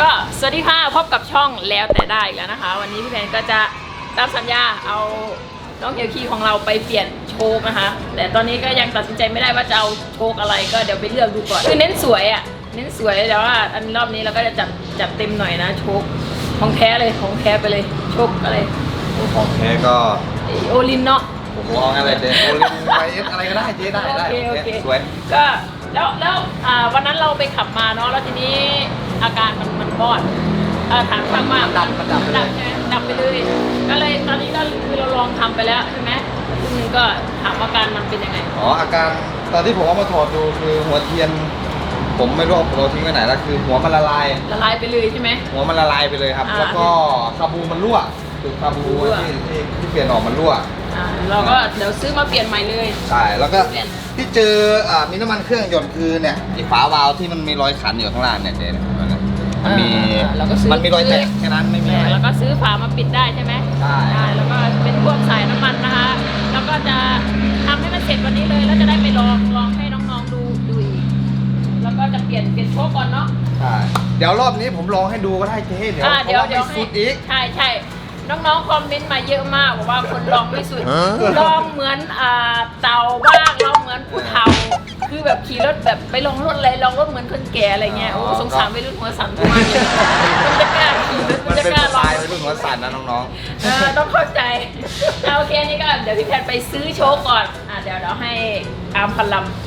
ก็สวัสดีค่ะพบกับช่องแล้วแต่ได้อีกแล้วนะคะ วันนี้พี่แพนก็จะตามสัญญาเอาน้องเอลคีของเราไปเปลี่ยนโชคนะคะ แต่ตอนนี้ก็ยังตัดสินใจไม่ได้ว่าจะเอาโชคอะไรก็เดี๋ยวไปเลือกดูก่อนคือเน้นสวยอะเน้นสวยแต่ว่าอันรอบนี้เราก็จะจัดจัดเต็มหน่อยนะโชคของแท้เลยของแท้ไปเลยโชคอะไรของแท้ก็ไอ้โอลินเนาะผมมองอะไรเจ๊โอลิมไฟเอสอะไรก็ได้เจ๊ได้ได้โอเคโอเคสวยก็ แล้วแล้วอ่าวันนั้นเราไปขับมาเนาะแล้วทีนี้อาการมันมันบอดเอ่อถามฟังว่าดับดับดับใช่ไหมดับไปเลยก็เลยตอนนี้ก็คือเราลองทำไปแล้วใช่ไหมซึ่งก็ถามอาการมันเป็นยังไง อ๋ออาการตอนที่ผมเอามาถอดดูคือหัวเทียน ผมไม่รู้เอาเราทิ้งไว้ไหนแล้วคือหัวมันละลาย ละลายไปเลยใช่ไหม หัวมันละลายไปเลยครับ อ่า แล้วก็คาบูมันรั่ว คือคาบูรั่วที่ที่ที่เปลี่ยนออกมันรั่ว อ่าเราก็เดี๋ยวซื้อมาเปลี่ยนใหม่เลย ใช่ แล้วก็เปลี่ยนที่เจออ่ามีน้ำมันเครื่องยนต์คือเนี่ยไอ้ฝาวาล์วที่มันมีรอยขันอยู่ข้างล่างเนี่ยเจ๊เนี่ยมันมีอ่าเราก็ซื้อ มันมีรอยแตกแค่นั้นไม่มีอะไร แล้วก็ซื้อฝามาปิดได้ใช่ไหมใช่ แล้วก็เป็นพวกสายน้ำมันนะคะ แล้วก็จะทำให้มันเสร็จวันนี้เลยแล้วจะได้ไปลองลองให้น้องๆดูดูอีก แล้วก็จะเปลี่ยนเปลี่ยนโชคก่อนเนาะใช่เดี๋ยวรอบนี้ผมลองให้ดูก็ได้เจ๊เดี๋ยวอ่าเพเดี๋ยวราะว่าเดี๋ยวไม่ให้สุดอีก ใช่ใช่ น้องๆ คอมเมนต์มาเยอะมากบอกว่าคนลองไม่สุด ลองเหมือนอ่าเต่าบ้างลองเหมือนผู้เฒ่า คือแบบขี่รถแบบไปลองรถอะไรลองรถเหมือนคนแก่อะไรเงี้ย โอ้สงสารไปรุ่นหัวสั่นมากเลยมันจะกล้าขี่รถมัมันนจะเป็นกล้าสลไตองล์เป็นรุ่นหัวสั่นนะน้องเออต้องเข้าใจเอาโอเคนี่ก็เดี๋ยวพี่แพนไปซื้อโชว์ก่อน อะเดี๋ยวเราให้อาร์มพันลำ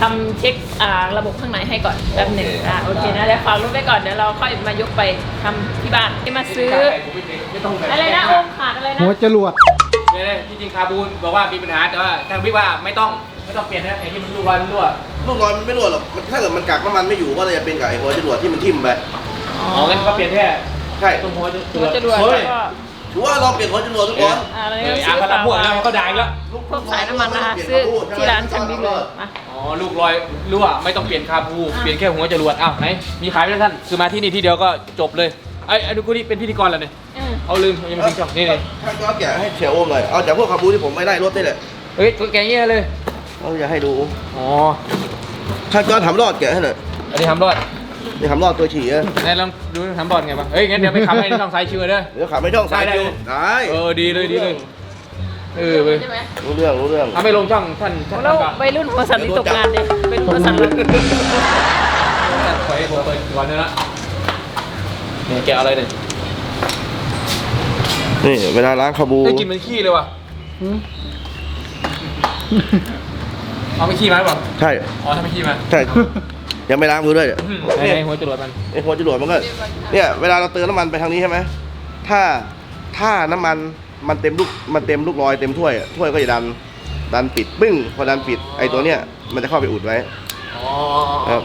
ทำเช็คอ่าระบบข้างในให้ก่อนแป๊บหนึ่งอะโอเคนะเดี๋ยวฝากรถไว้ก่อนเดี๋ยวเราค่อยมายกไปทำที่บ้านมาซื้อ ไม่ต้องแบบอะไรนะโอมขาดอะไรนะหัวจรวด เนี่ยที่จริงคาบูนบอกว่ามีปัญหาแต่ว่าทางพี่ว่าไม่ต้องไม่ต้องเปลี่ยนนะไอ้ที่มันรั่วมันรั่วลูกน้อยมันไม่รั่วหรอกมันถ้าเกิดมันกักน้ำมันไม่อยู่ก็เลยจะเป็นกับไอ้หัวจรวดที่มันทิ่มไป อ๋องั้นก็เปลี่ยนแค่ใช่ ตรงหัวจะหัวจะรวดเฮ้ยแล้วก็ ถือว่าลองเปลี่ยนหัวจรวดทุกคนอ่าแล้วเอก็อซื้อาอพลังพวกแล้วก็ด่าอีกแล้ว พวกสายน้ำมันนะคะซื้อที่ร้านช่างบิ๊กเลยมา อ๋อลูกลอยรั่วไม่ต้องเปลี่ยนคาบูอะ เปลี่ยนแค่หัวจรวดอ้าวไหนมีขายไหมท่านคือมาที่นี่ที่เดียวก็จบเลยไอ้ไอ้ดูกูนี่เป็นพิธีกรแล้วเนี่ยอืมเอาลืมยังไม่ถึงช่องนี่เลยถ้าก็แกะให้เฉียวโอมหน่อย เอาจากพวกคาบูที่ผมไม่ได้รถได้เลยเฮ้ยตัวแกเงี้ยเลยเอาอย่าให้ดูอ๋อถ้าก็ทำรอดแกะให้หน่อยอันนี้ทำรอด นี่ทำรอดตัวฉี่อะไหนลองดูทำรอดไงบ้างเฮ้ยงั้นเดี๋ยวไปขับให้ในช่องสายชิวเด้อ เดี๋ยวขับไม่ช่องสายได้ ดูได้ได้เออดีเลยดีเลย เออเว้ยใช่ไหมรู้เรื่องรู้เรื่องเอาไม่ลงช่องท่านท่านแล้วก็วัยรุ่นหัวสั่นนี่ตกงานเลยเป็นหัวสั่นแล้วถอยผมเปิดก่อนเลยละเนี่ยแกเอาอะไรเนี่ยนี่เวลาล้างคาบูได้กินเหมันขี้เลยว่ะเอาไม่ขี้มาหรือเปล่าใช่อ๋อถ้าไม่ขี้มาใช่ ยังไม่ล้างมือด้วยเนี่ยไหนไหนหัวจรวดมันไอ้หัวจรวดมันก็เนี่ยเวลาเราเติมน้ำมันไปทางนี้ใช่ไหมถ้าถ้าน้ำมันมันเต็มลูกมันเต็มลูกลอยเต็มถ้วยอะถ้วยก็จะดันดันปิดปึ้งพอดันปิดไอ้ตัวเนี้ยมันจะเข้าไปอุดไว้อ๋อครับ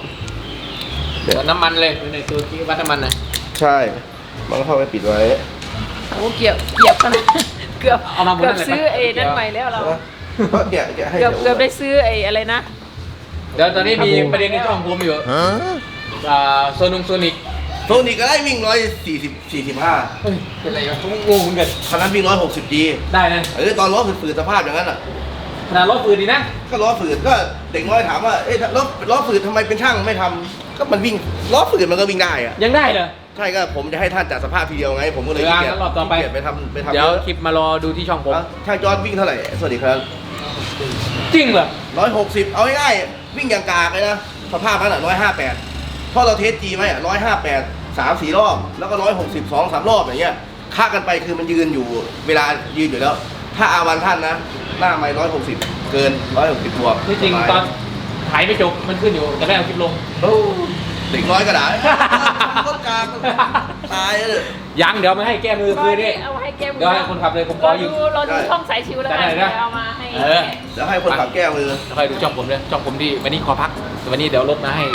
เหมือนน้ำมันเลยในตัวที่วัดน้ำมันนะใช่ มันก็เข้าไปปิดไว้ โอ้เกี่ยวเกี่ยวขนาดเกือบเอามาบนเกือบนั่นแหละซื้อไอ้นั่นใหม่แล้วเราก็แกะแกะให้เกือบดี๋ยวเกือบได้ซื้อไอ้อะไรนะ เดี๋ยวตอนนี้มีประเด็นในช่องผมอยู่อ่าโซนุงโซนิกโซนิกก็ได้วิ่งร้อยสี่สิบสี่สิบห้าเฮ้ยเป็นไรวะผมงงเหมือนกันคันนั้นวิ่งร้อยหกสิบจีได้นะเออตอนล้อฝืดๆสภาพอย่างนั้นอะขนาดรถปืนดีนะก็ล้อฝืดก็เด็กน้อยถามว่าเอ๊ะล้อล้อฝืดทำไมเป็นช่างไม่ทำก็มันวิ่งล้อฝืดมันก็วิ่งได้อะยังได้เหรอใช่ก็ผมจะให้ท่านจัดสภาพทีเดียวไง ผมก็เลยเดี๋ยวขี้เกียจงั้นรอบต่อไปขี้เกียจไปทำไปทำเดี๋ยวคลิปมารอดูที่ช่องผมอะช่างจอร์ดวิ่งเท่าไหร่สวัสดีครับจริงเหรอร้อยหกสิบเอาง่ายๆ วิ่งอย่างกากเลยนะสภาพนั้นอะร้อยห้าแปดเพราะเราเทสจีไหมอะร้อยห้าแปดสามสี่รอบ แล้วก็ร้อยหกสิบสองสามรอบอย่างเงี้ยค่ากันไปคือมันยืนอยู่เวลายืนอยู่แล้ว ถ้าอาวันท่านนะ หน้าไม่ร้อยหกสิบเกินร้อยหกสิบบวกที่จริงตอนถ่ายไม่จบมันขึ้นอยู่แต่ได้เอาคลิปลง โอ้เด็กน้อยก็ได้รถกากตายเลย ยังเดี๋ยวมาให้แก้มือคืนนี่เอาให้แก้มืเดี๋ยวให้คนขับเลยผมขอเรายืดูมเราดูช่องสายชิวแล้วกันได้ได้เดี๋ยวเอามาให้เออแล้วให้คนขับแก้มือแล้วค่อยดูช่องผมเลยช่องผมที่วันนี้ขอพักแต่วันนี้เดี๋ยวรถมาให้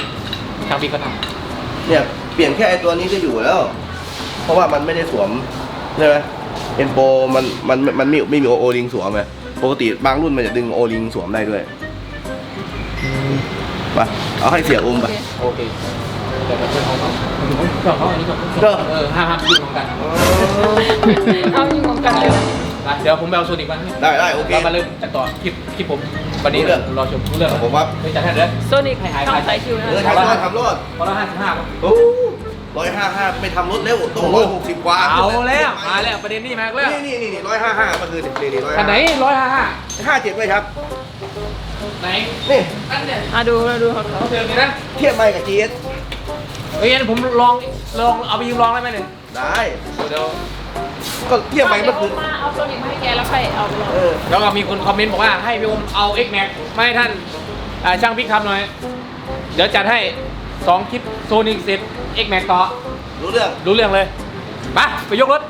ทางพี่เขาทเนี่ยเปลี่ยนแค่ไอตัวนี้ก็อยู่แล้ว เพราะว่ามันไม่ได้สวมใช่ไหมเอ็นโปมันมันมันไม่ไม่มีโอลิงสวมไงปกติบางรุ่นมันจะดึงโอลิงสวมได้ด้วยไปเอาให้เสียอุ้มไปำโอเค เดี๋ยวเราไปเอาเขาช่องเขาอันนี้ก่อนเออเออห้าห้ามยุ่งของกันเอายิงของกันเลยไปเดี๋ยวผมไปเอาโซนิกมาให้ได้ได้โอเคเรามาเริ่มจากต่อคลิปคลิปผมวันนี้รู้เรื่องรอชมรู้เรื่องผมว่าเฮ้ยจัดให้เด้อโซนิกช่องสายชิวนะเออทำรอดทำรอดพอละห้าสิบห้าครับโอ้ร้อยห้าห้าไม่ทำรถเร็วต้องร้อยหกสิบกว่าเอาแล้วมาแล้วประเด็นนี้มาแล้วนี่นี่นี่ร้อยห้าห้ามันคือนี่นี่ร้อยคันไหนร้อยห้าห้าห้าเจ็ดไหมครับไหนนี่อันเนี่ยอะดูดูเขาเดิมเลยนะเทียบไม่กับ GS เอส ฮ้ยงั้นผมลองลองเอาไปยืมลองได้ไหมเนี่ยได้เดี๋ยวก็เทียบไม่เดี๋เมื่ยอวคืนมาเอาโซนิกมาให้แกแล้วค่อยเอาไปลองเออแล้วก็มีคนคอมเมนต์บอกว่าให้พี่อมเอา X Max มาให้ท่านอ่าช่างพิกทำหน่อย เดี๋ยวจัดให้สองคลิปโซนิกเสร็จ X Max ต่อรู้เรื่องรู้เรื่องเลยไปไปยกรถ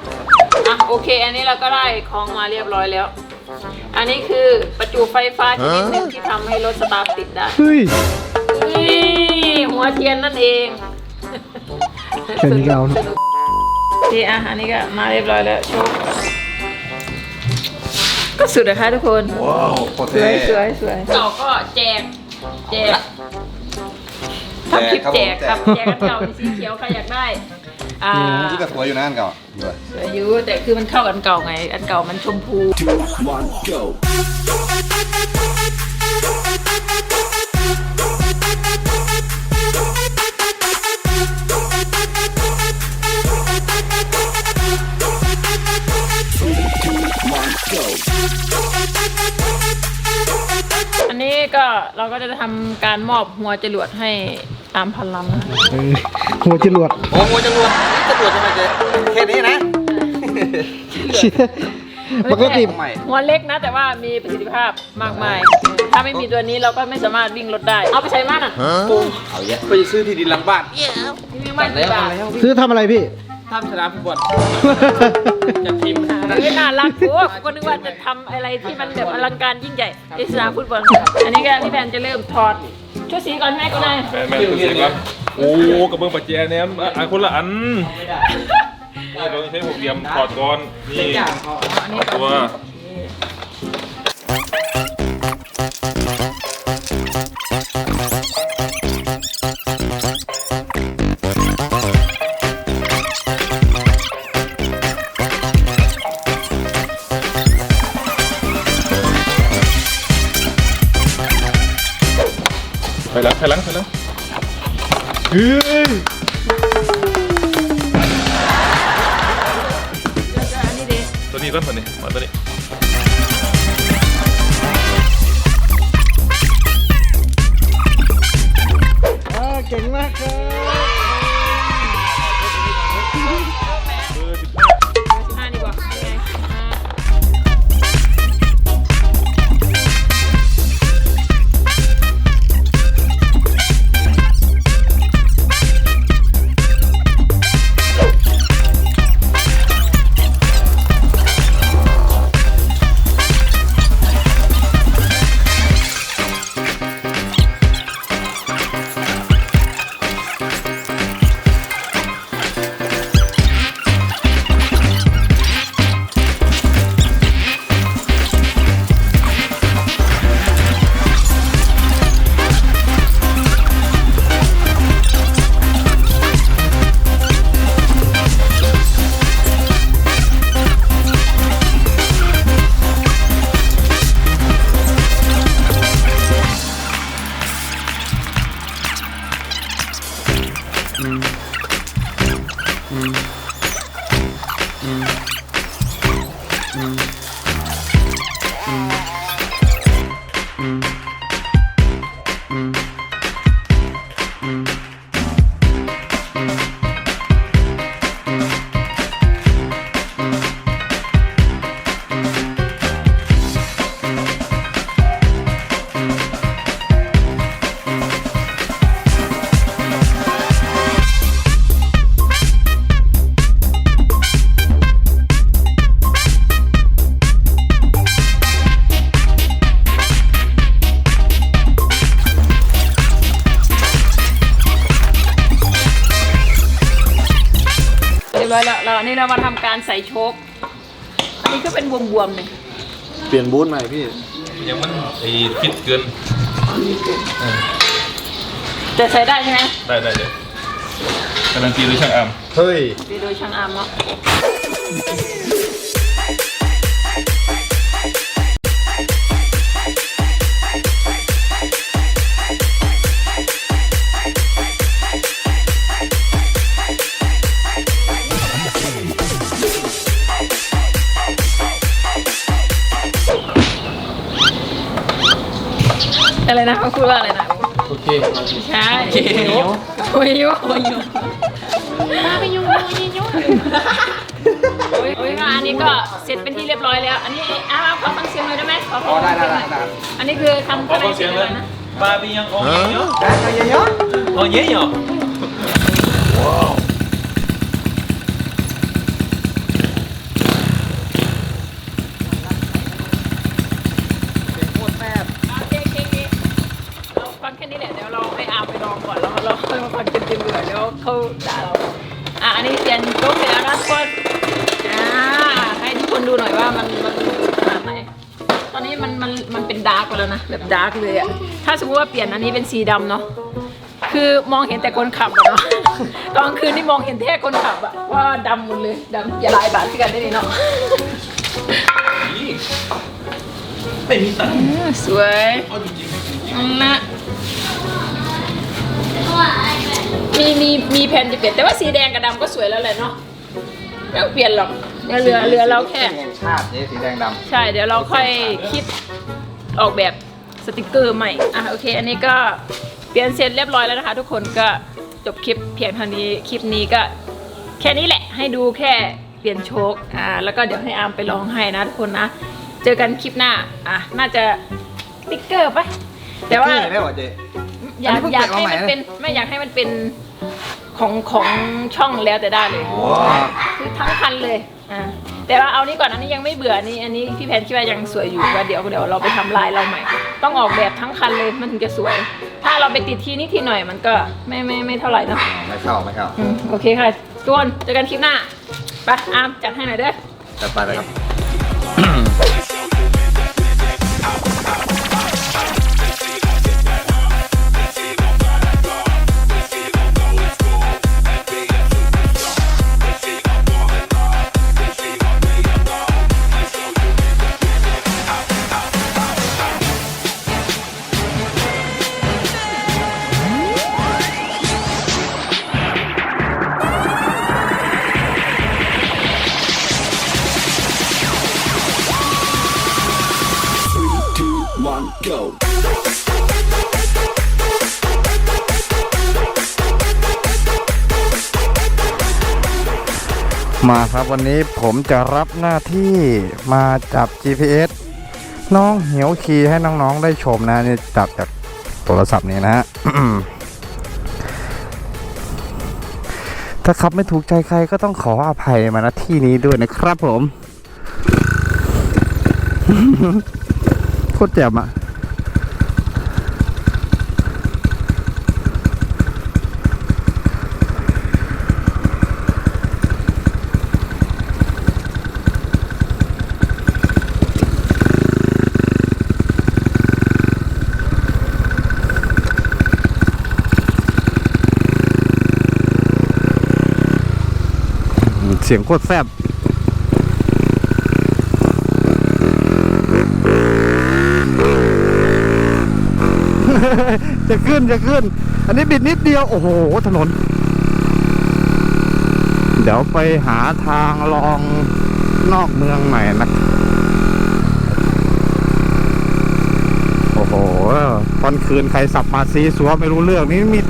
อะโอเค อันนี้เราก็ได้ของมาเรียบร้อยแล้ว อันนี้คือประจุไฟฟ้าชนิดหนึ่งที่ทำให้รถสตาร์ทติดได้เฮ้ยนี่หัวเทียนนั่นเอง แค่นี้ก็เอานะสนุกนี่อะอันนี้ก็มาเรียบร้อยแล้วโชว์ก็สุดนะคะทุกคน ว้าวโคตรสวยเท่สวยสวยเราก็แจก แจกทำคลิปแจกครับ แจกกันเก่ามีสีเขียวใครอยากได้อ่าที่ก็สวยอยู่นะอันเก่าด้วยสวยอยู่แต่คือมันเข้ากับอันเก่าไง อันเก่ามันชมพูอัน นี้ก็เราก็จะทำการมอบหัวจรวดให้ตามพันลำนะเออหัวจรวดโอ้โหจรวดนี่จรวดทำไมเจ๊แค่นี้นะปกติทำไมหัวเล็กนะ แต่ว่ามีประสิทธิภาพมากมาย ถ้าไม่มีตัวนี้เราก็ไม่สามารถวิ่งรถได้ เอาไปใช้มากอะเอาเยอะไปซื้อที่ดินหลังบ้าน วิ่งมากแล้วบาทแล้วซื้อทำอะไรพี่ทำสนามฟุตบอลจัดทีม เฮ้ยน่ารักโอ้ก็นึกว่าจะทำอะไรที่มันแบบอลังการยิ่งใหญ่ในสนามฟุตบอลอันนี้ก็พี่แบนจะเริ่มถอดชุดสีก่อนให้ก็ได้แม่แม่ตัวเสียก่อนโอ้กระเบื้องปัจเจยเนี่ยอะอะคนละอันนี่เราใช้หกเหลี่ยมถอดก่อนนี่อันนี้ก่อนตัว เฮ้ยอันนี้ดิตัวนี้ก่อนตัวนี้มาตัวนี้อ่าเก่งมากครับเบ เรี ร้อยแล้วเราอันนี้เรามาทำการใส่โชคอันนี้ก็เป็นบวมๆเลยเปลี่ยนบูทใหม่พี่ ยังมันไอ้ฟิตเกินจะใส่ได้ใช่ไหมได้ได้เลยการันตีโดยช่างอาร์มเฮ้ยดีโดยช่างอาร์มเนาะ อะไรนะเขาพูดว่าอะไรนะโอเคใช่โอเคโอ้ยโอ้ยมาไปยุ่งโอ้ยยุ่งโอ้ยโอ้ยค่ะอันนี้ก็เสร็จเป็นที่เรียบร้อยแล้ว อันนี้อ้าวขอฟังเสียงหน่อยได้ไหมขอฟังเสียงหน่อยอันนี้คือทำขออะไรฟังเสียงเลยนะบาร์บียังโอเยอะโอเยอะโอ แล้วนะแบบดาร์กเลยอะถ้าสมมติว่าเปลี่ยนอันนี้เป็นสีดำเนาะคือมองเห็นแต่คนขับอะเนาะตอนกลางคืนนี่มองเห็นแค่คนขับอะว่าดำหมดเลยดำอย่าลายบาดที่กันได้เลยเนาะไม่มีตังค์อืมสวยเอาละมีมีมีแผ่นจะเปลี่ยนแต่ว่าสีแดงกับดำก็สวยแล้วแหละเนาะไม่ต้องเปลี่ยนหรอกเดี๋ยวเหลือเหลือเราแค่ แห่งชาตินี่สีแดงดำ ใช่เดี๋ยวเราค่อยคิด ออกแบบสติกเกอร์ใหม่อะโอเค อันนี้ก็เปลี่ยนเสร็จเรียบร้อยแล้วนะคะ ทุกคนก็จบคลิปเพียงเท่านี้คลิปนี้ก็แค่นี้แหละให้ดูแค่เปลี่ยนโชคอ่าแล้วก็เดี๋ยวให้อาร์มไปลองให้นะทุกคนนะ เจอกันคลิปหน้าอะน่าจะสติกเกอร์ปะแต่ว่าได้เหรอเจ๊ อยากอันนี้เพิ่งอยากแปะมาให้ใหม่มันนะเป็นไม่อยากให้มันเป็นของของช่องแล้วแต่ได้เลย คือทั้งคันเลยอ่า แต่ว่าเอานี้ก่อนอันนี้ยังไม่เบื่ออันนี้อันนี้พี่แพนคิดว่ายังสวยอยู่ก็เดี๋ยวเดี๋ยวเราไปทำลายเราใหม่ ต้องออกแบบทั้งคันเลยมันถึงจะสวย ถ้าเราไปติดทีนี้ทีหน่อยมันก็ไม่ไม่ไม่เท่าไหร่เนอะไม่เข้าไม่เข้าอืมโอเคค่ะทุกคนเจอกันคลิปหน้าไปอาร์มจัดให้หน่อยเด้อจัดไปเลยครับ วันนี้ผมจะรับหน้าที่มาจับ GPS น้องเหียวคีให้น้องๆได้ชมนะนี่จับจากโทรศัพท์นี้นะฮะถ้าขับไม่ถูกใจใครก็ต้องขออภัยมาณที่นี้ด้วยนะครับผมโคตรแจ่มอะ สียงโคตรแซ่บจะขึ้นจะขึ้น อันนี้บิดนิดเดียว โอ้โห ถนน เดี๋ยวไปหาทางลองนอกเมืองใหน่นะ โอ้โห ตอนคืนใครสับมาซีสัวไม่รู้เรื่องนี่มี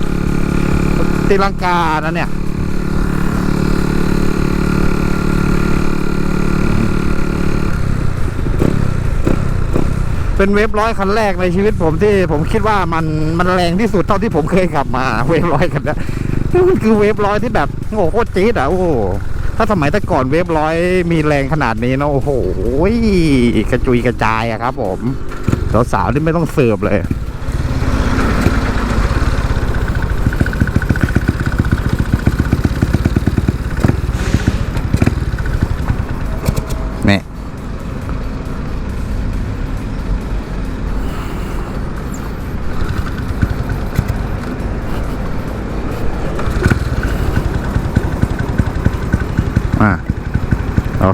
ตีลังกานะเนี่ย เป็นเวฟร้อยคันแรกในชีวิตผมที่ผมคิดว่ามันมันแรงที่สุดเท่าที่ผมเคยขับมาเวฟร้อยคันนี้มันคือเวฟร้อยที่แบบโอ้โหโคตรจี๊ดอะโอ้โหถ้าสมัยแต่ก่อนเวฟร้อยมีแรงขนาดนี้เนะโอ้โหกระจุยกระจายอะครับ ผมสาวๆนี่ไม่ต้องเสิร์ฟเลย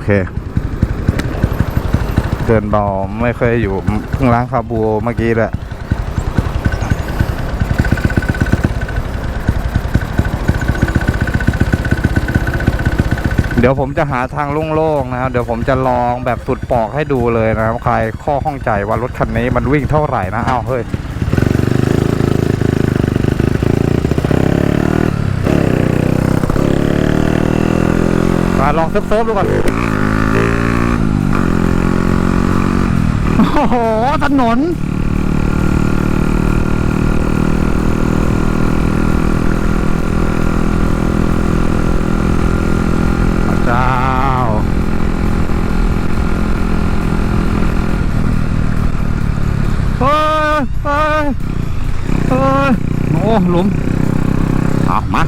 เค เดินเบาไม่เคยอยู่เพิ่งล้างคาบูเมื่อกี้แหละเดี๋ยวผมจะหาทางโล่งๆนะครับ เดี๋ยวผมจะลองแบบสุดปอกให้ดูเลยนะครับใครข้อข้องใจว่ารถคันนี้มันวิ่งเท่าไหร่นะเอ้าเฮ้ยมาลองเซิร์ฟๆดูก่อน โอ้โห ถนนจ้า เฮ้ยเฮ้ยเฮ้ยโอ้หลุม เอามา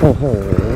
โอ้โห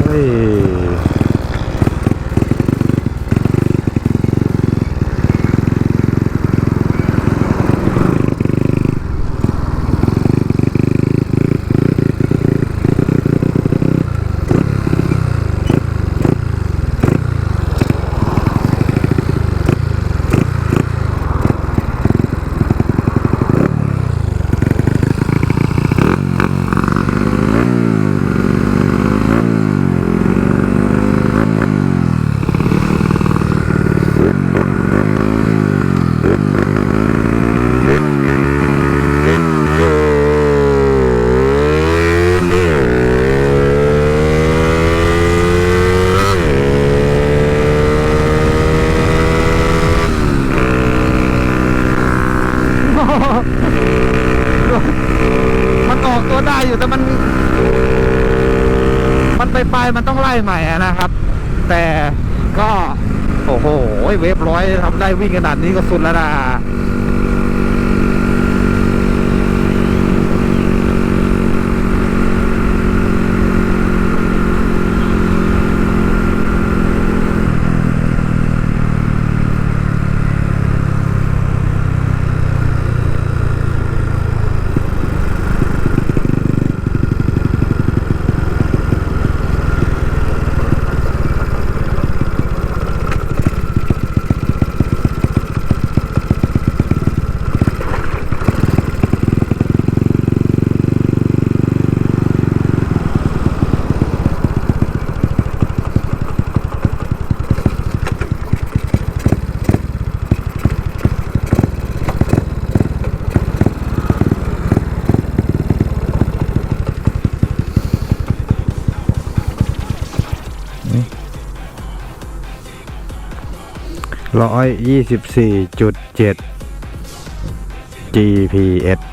วิ่งขนาดนี้ก็สุดแล้วนะ 124.7 GPS